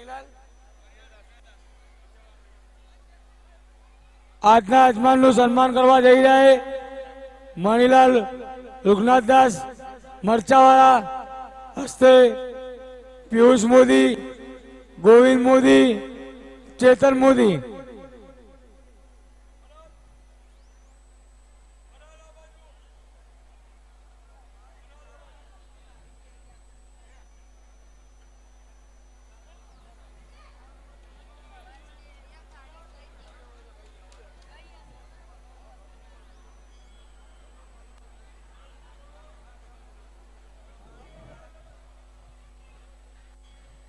મણીલાલ આજના યજમાનનું સન્માન કરવા જઈ રહ્યા મણીલાલ રૂગનાથદાસ મરચાવાળા, હસ્તે પિયુષ મોદી, ગોવિંદ મોદી, ચેતન મોદી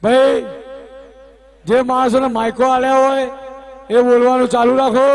ભાઈ જે માણસોને માયકો આલ્યા હોય એ બોલવાનું ચાલુ રાખો.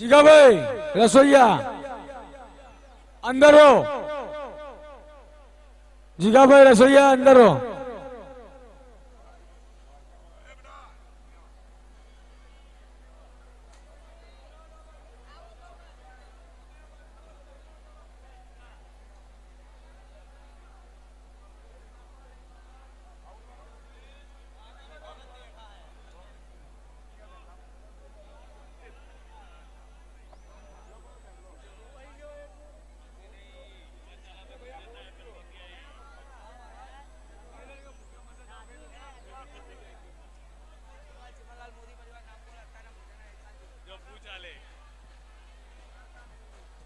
જીગાભાઈ રસોઈયા અંદર. જીગાભાઈ રસોઈયા અંદર.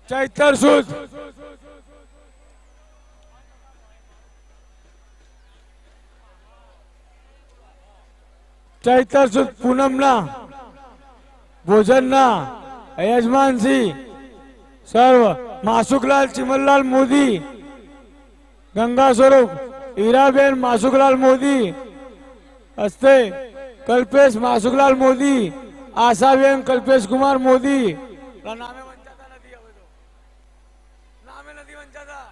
ચૈતર સુદ ચૈતર સુદ પૂનમના ભોજનના યજમાનસિંહ સર્વ માસુકલાલ ચિમનલાલ મોદી ગંગા સ્વરૂપ હીરાબેન માસુકલાલ મોદી હસ્તે કલ્પેશ માસુકલાલ મોદી આશાબેન કલ્પેશ કુમાર મોદી નામે વંચાતા નથી હવે તો નામે નથી વંચાતા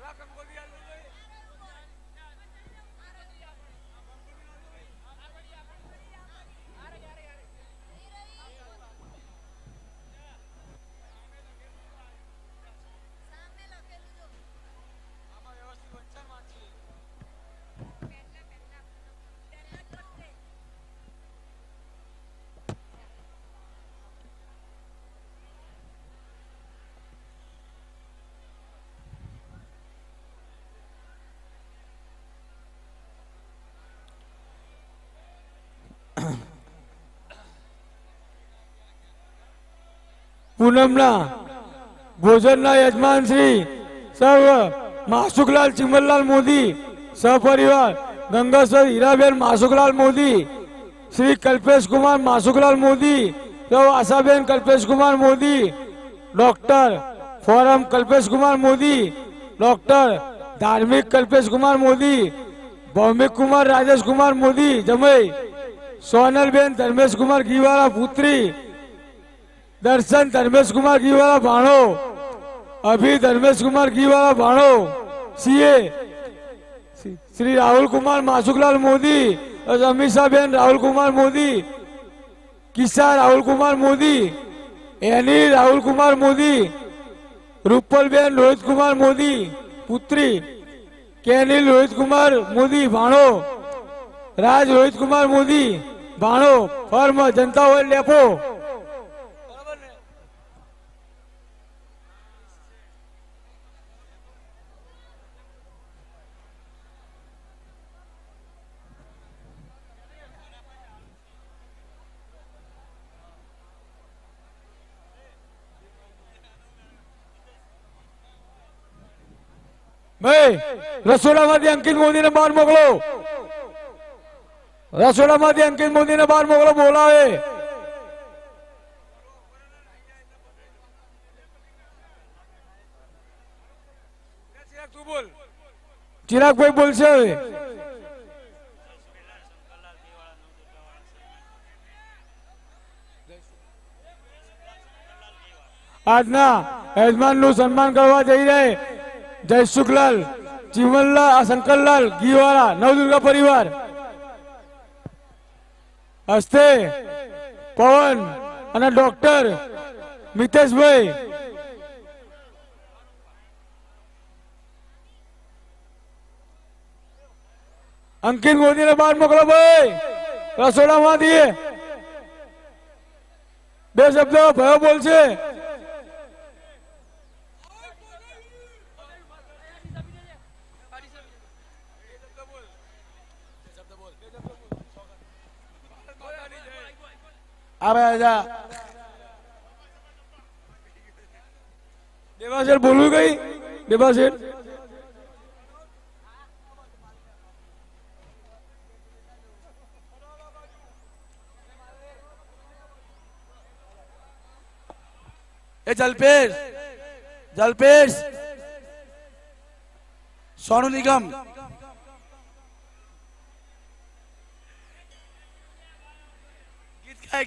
લા કંકોત્રી આલ દો ભાઈ. પૂનમના ભોજનના યજમાન શ્રી સર્વ માસુકલાલ ચિમનલાલ મોદી, સહપરિવાર ગંગાસર હીરાબેન માસુકલાલ મોદી, શ્રી કલ્પેશ કુમાર માસુકલાલ મોદી, સૌ આશાબેન કલ્પેશ કુમાર મોદી, ડોક્ટર ફોરમ કલ્પેશ કુમાર મોદી, ડોક્ટર ધાર્મિક કલ્પેશ કુમાર મોદી, ભૌમિક કુમાર રાજેશ કુમાર મોદી, જમઈ સોનલબેન ધર્મેશ કુમાર ગીવાળા પુત્રી દર્શન ધર્મેશ કુમાર ઘીવાળા ભાણો. અભિ ધર્મેશ કુમાર ઘીવાળા ભાણો. સીએ. શ્રી રાહુલ કુમાર માસુકલાલ મોદી. અમીષાબેન રાહુલ કુમાર મોદી. કિસ્સા રાહુલ કુમાર મોદી. એની રાહુલ કુમાર મોદી. રૂપલબેન રોહિત કુમાર મોદી. પુત્રી. કેનિલ રોહિત કુમાર મોદી, ભાણો. રાજ રોહિત કુમાર મોદી, ભાણો. ફર્મ, જનતા હોય લેપો. ભાઈ રસોડામાંથી અંકિત મોદીને બહાર મોકલો. રસોડામાંથી અંકિત મોદીને બહાર મોકલો, બોલાવે. ચિરાગભાઈ બોલશે હવે. આજના યજમાનનું સન્માન કરવા જઈ રહે. જયસુખલાલ ચિમનલાલ આ શંકરલાલ ગીવાળા નવદુર્ગા પરિવાર. હસ્તે પવન અને ડોક્ટર મિતેશભાઈ. અંકિત મોદીને બહાર મોકલો ભાઈ. રસોડામાંથી બે શબ્દો ભયો બોલશે. આવે જા દેવાશેઠ બોલવું કઈ દેવાશેઠ એ જલ્પેશ જલ્પેશ સોનુ નિગમ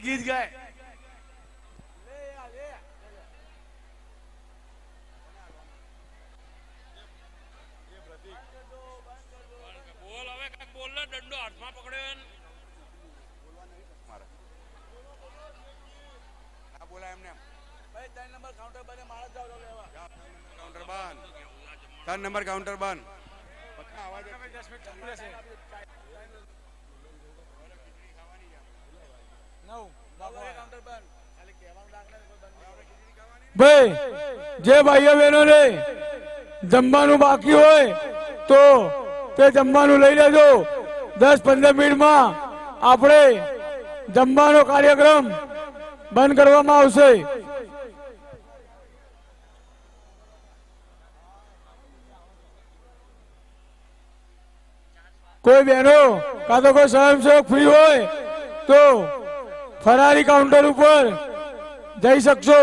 ગીત ગાય ગીત ગાય બોલ હવે કાંઈક બોલ ને દંડો હાથમાં પકડ્યો ને. કાઉન્ટર બંધ ત્રણ નંબર કાઉન્ટર બંધ ભાઈ, જે ભાઈઓ બહેનોને જમવાનું બાકી હોય તો તે જમવાનું લઈ લેજો. દસ પંદર મિનિટમાં આપણે જમવાનો કાર્યક્રમ બંધ કરવામાં આવશે. કોઈ બહેનો કાં તો કોઈ સ્વયંસેવક ફ્રી હોય તો ફરારી કાઉન્ટર ઉપર જઈ શકશો.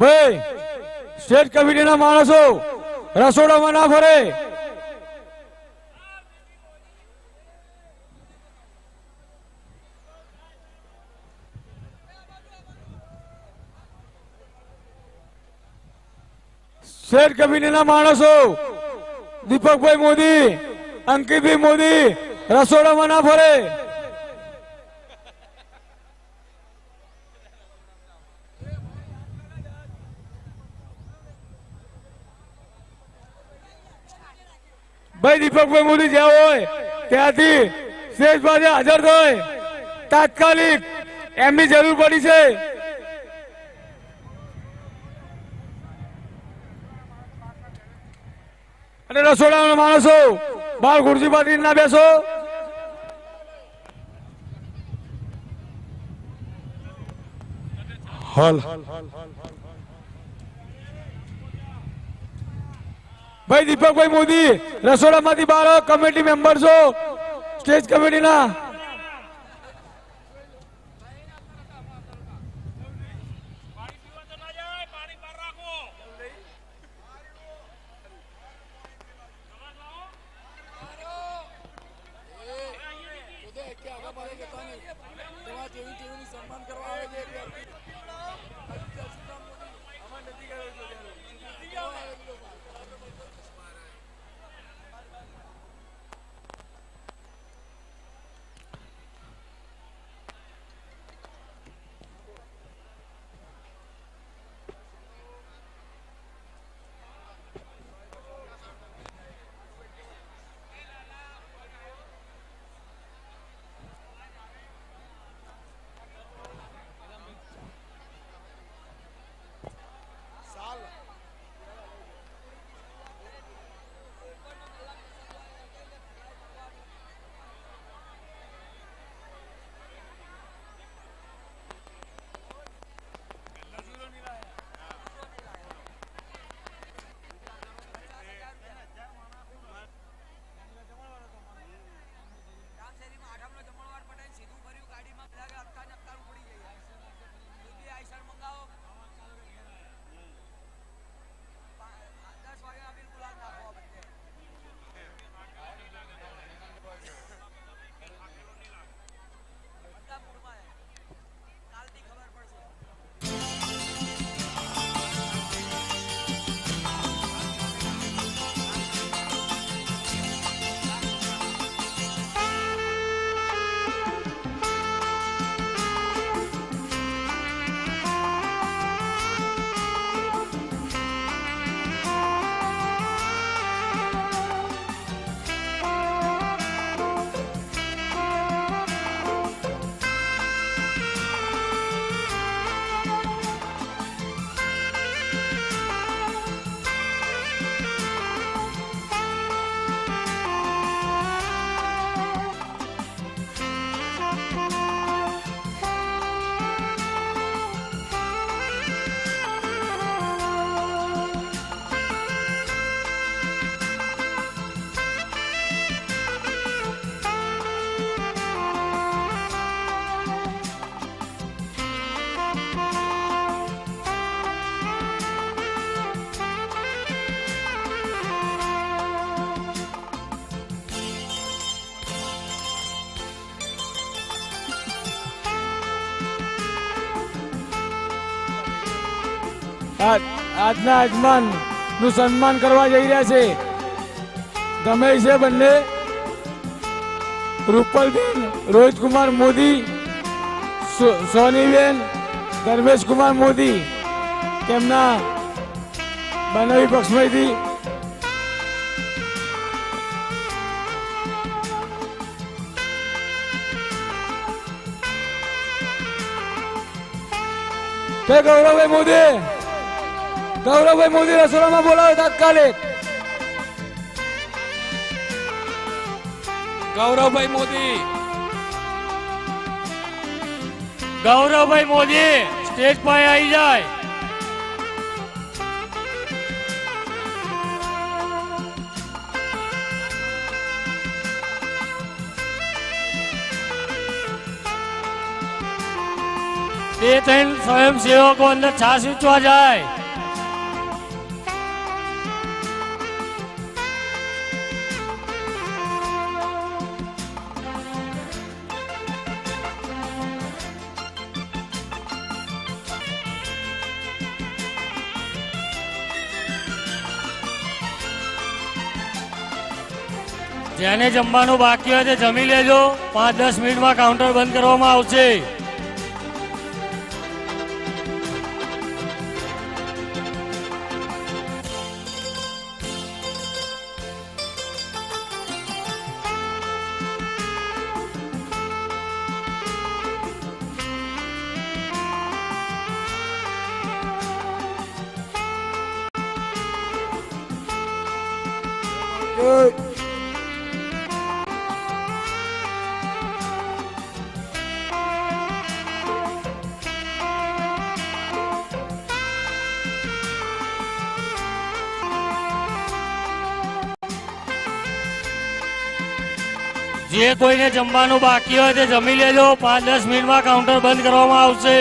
ભાઈ સ્ટેટ કમિટીના માણસો, રસોડામાં ના ફરે. સ્ટેટ કમિટીના માણસો, દીપકભાઈ મોદી, અંકિતભાઈ મોદી, રસોડામાં ના ફરે. દીપકભાઈ મોદી જ્યાં હોય, ત્યાંથી સ્ટેજ પાસે હાજર થાય તાત્કાલિક એમની જરૂર પડી છે. અને રસોડાના માણસો બાર ખુરશી પાછી ના બેસો. હોલ. ભાઈ દીપકભાઈ મોદી રસોડામાંથી બારો કમિટી મેમ્બર છો. સ્ટેજ કમિટીના આજના યજમાનનું સન્માન કરવા જઈ રહ્યા છે. ગમે છે બંને. રૂપલબેન, રોહિતકુમાર મોદી સોનીબેન ધર્મેશ કુમાર મોદી તેમના બનાવી પક્ષમાંથી. તે ગૌરવભાઈ મોદી. ગૌરવભાઈ મોદી રસોડામાં બોલાવે તાત્કાલિક. ગૌરવભાઈ મોદી. ગૌરવભાઈ મોદી, સ્ટેજ પર આવી જાય. બે ત્રણ સ્વયંસેવકો અંદર છાસ વેચવા જાય. જેને જમવાનું બાકી હોય તે જમી લેજો. પાંચ દસ મિનિટમાં કાઉન્ટર બંધ કરવામાં આવશે. જે કોઈને જમવાનું બાકી હોય તે જમી લેજો. પાંચ દસ મિનિટમાં કાઉન્ટર બંધ કરવામાં આવશે.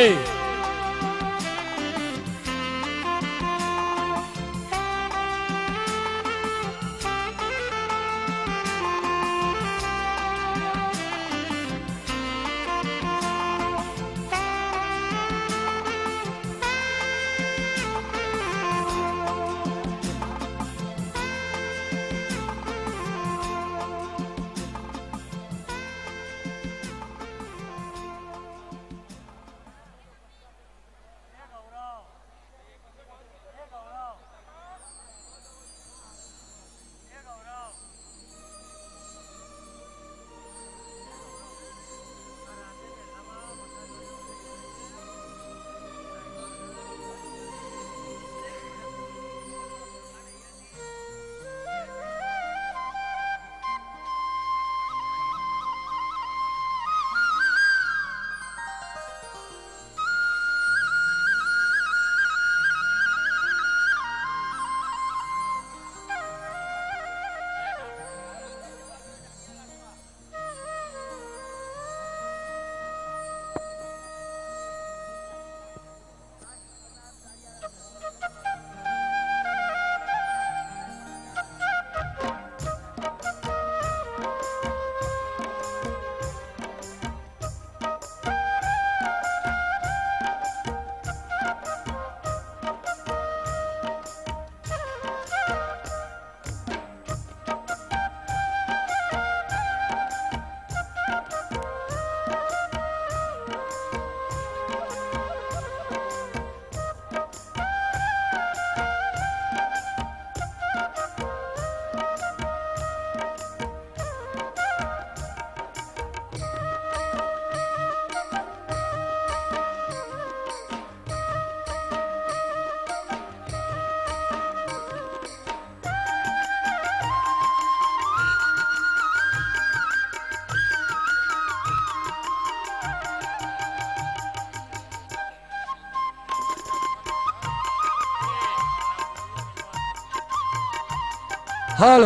હાલ.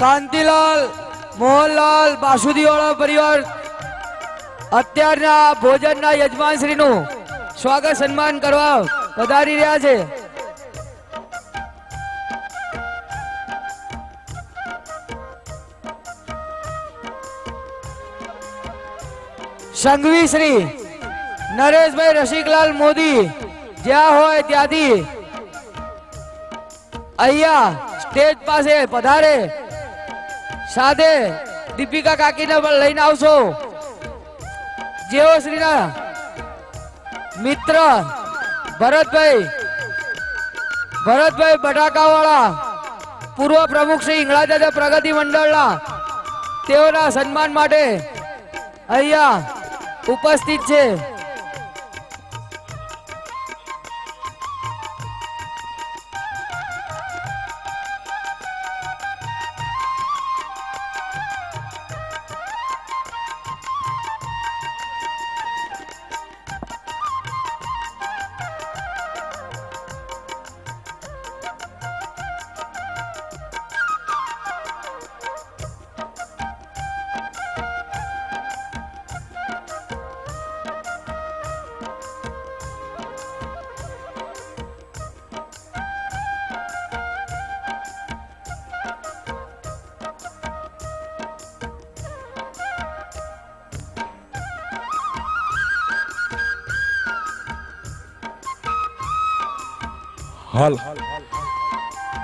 કાંતિલાલ, મોહનલાલ, બાસુદીવાળા પરિવાર, અત્યારના ભોજનના યજમાનશ્રીનું સ્વાગત સન્માન કરવા પધારી રહ્યા છે. સંઘવી શ્રી નરેશભાઈ રસિકલાલ મોદી જ્યાં હોય ત્યાંથી અહીંયા સ્ટેજ પાસે પધારે. સાથે દીપિકા કાકીને પણ લઈને આવશો. જેઓ શ્રીના મિત્ર ભરતભાઈ ભરતભાઈ બટાકાવાળા, પૂર્વ પ્રમુખ શ્રી ઇંગળાદાદા પ્રગતિ મંડળના, તેઓના સન્માન માટે અહીંયા ઉપસ્થિત છે.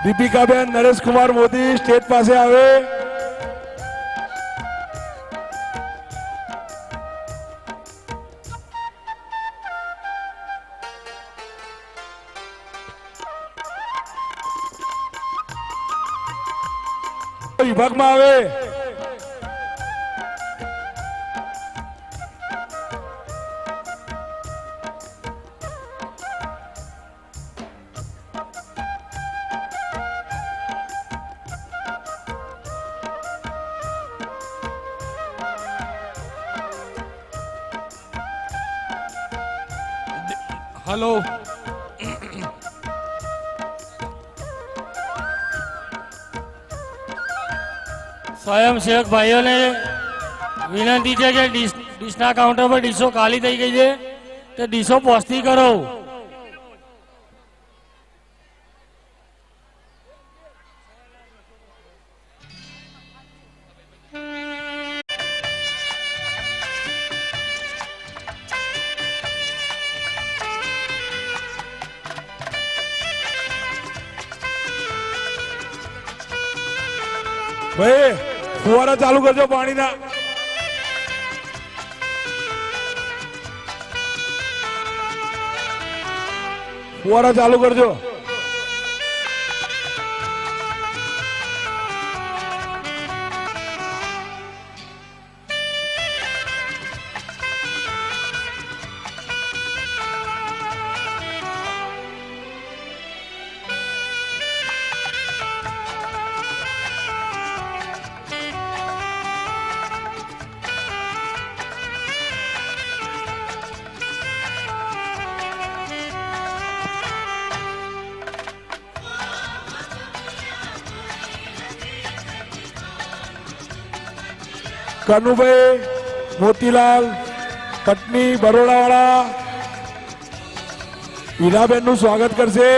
દીપિકાબેન નરેશકુમાર મોદી સ્ટેજ પાસે આવે. વિભાગમાં આવે. સ્વયંસેવક ભાઈઓને વિનંતી છે કે ડીશ ડીશના કાઉન્ટર પર ડીશો ખાલી થઈ ગઈ છે. તે ડીશો પહોંચતી કરો. ચાલુ કરજો પાણીના. ફુવારા ચાલુ કરજો. કનુભાઈ મોતીલાલ કટની બરોડાવાળા હીરાબેનનું સ્વાગત કરશે.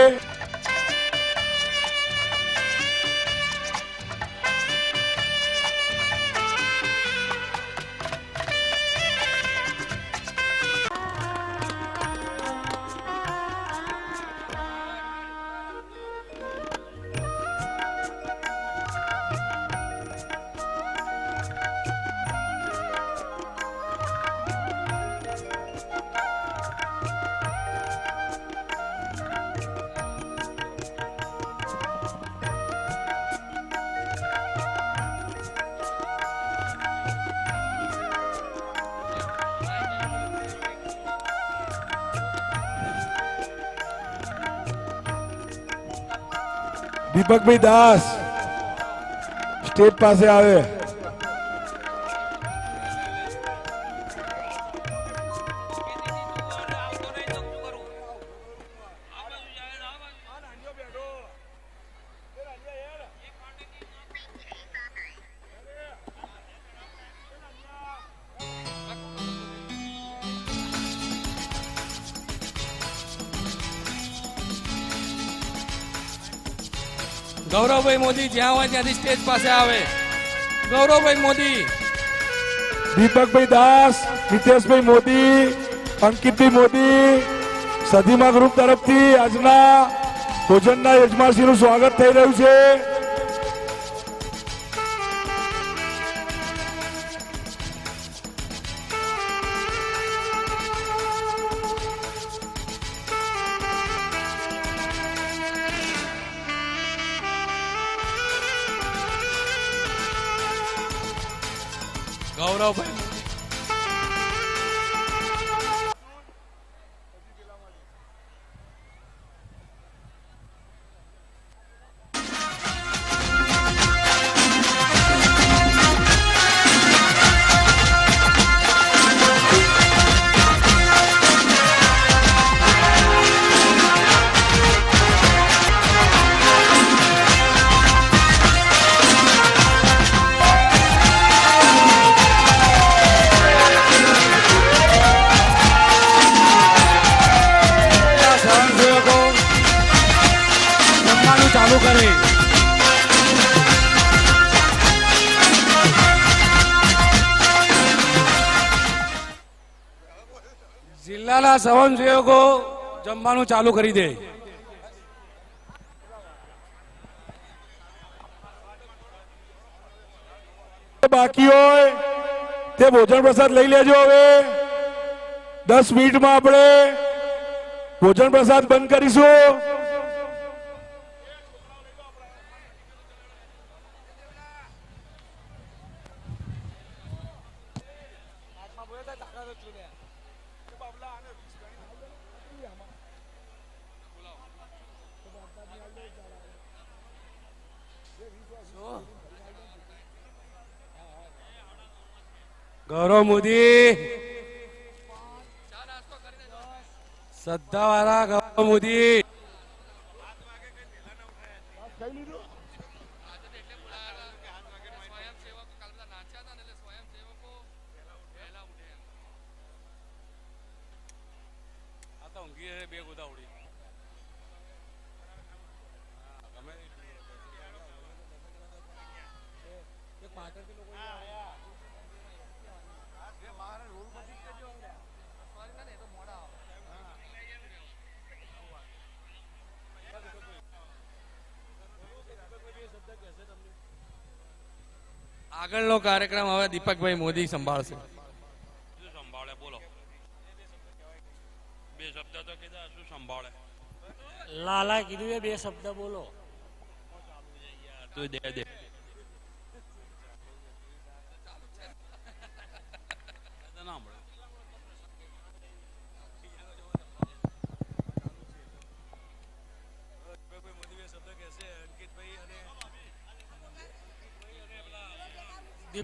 દીપકભાઈ દાસ સ્ટેજ પાસે આવે. ગૌરવભાઈ મોદી જ્યાં હોય ત્યાંથી સ્ટેજ પાસે આવે. ગૌરવભાઈ મોદી. દીપકભાઈ દાસ, નિતેશભાઈ મોદી, અંકિતભાઈ મોદી, સધીમા ગ્રુપ તરફથી આજના ભોજનના યજમાનશ્રીનું સ્વાગત થઈ રહ્યું છે. સ્વયંસેવકો જમવાનું ચાલુ કરી દે. બાકી હોય, તે ભોજન પ્રસાદ લઈ લેજો હવે. દસ મિનિટમાં આપણે ભોજન પ્રસાદ બંધ કરીશું. ગૌરવ મોદી. સત્તાવાળા વાળા ગૌરવ મોદી. આગળનો કાર્યક્રમ હવે દીપકભાઈ મોદી સંભાળશે. શું સંભાળે બોલો. બે શબ્દ તો કીધા શું સંભાળે? લાલા કીધું એ બે શબ્દ બોલો. તું દે દે ના મળે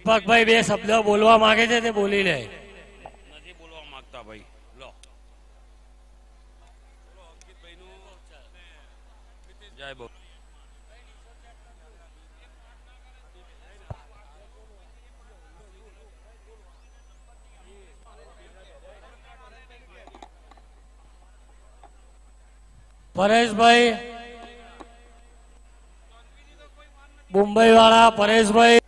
દીપકભાઈ બે શબ્દ બોલવા માંગે છે તે બોલી લે. નથી બોલવા માંગતા ભાઈ. લો. જય બોલ પરેશભાઈ મુંબઈ વાળા પરેશભાઈ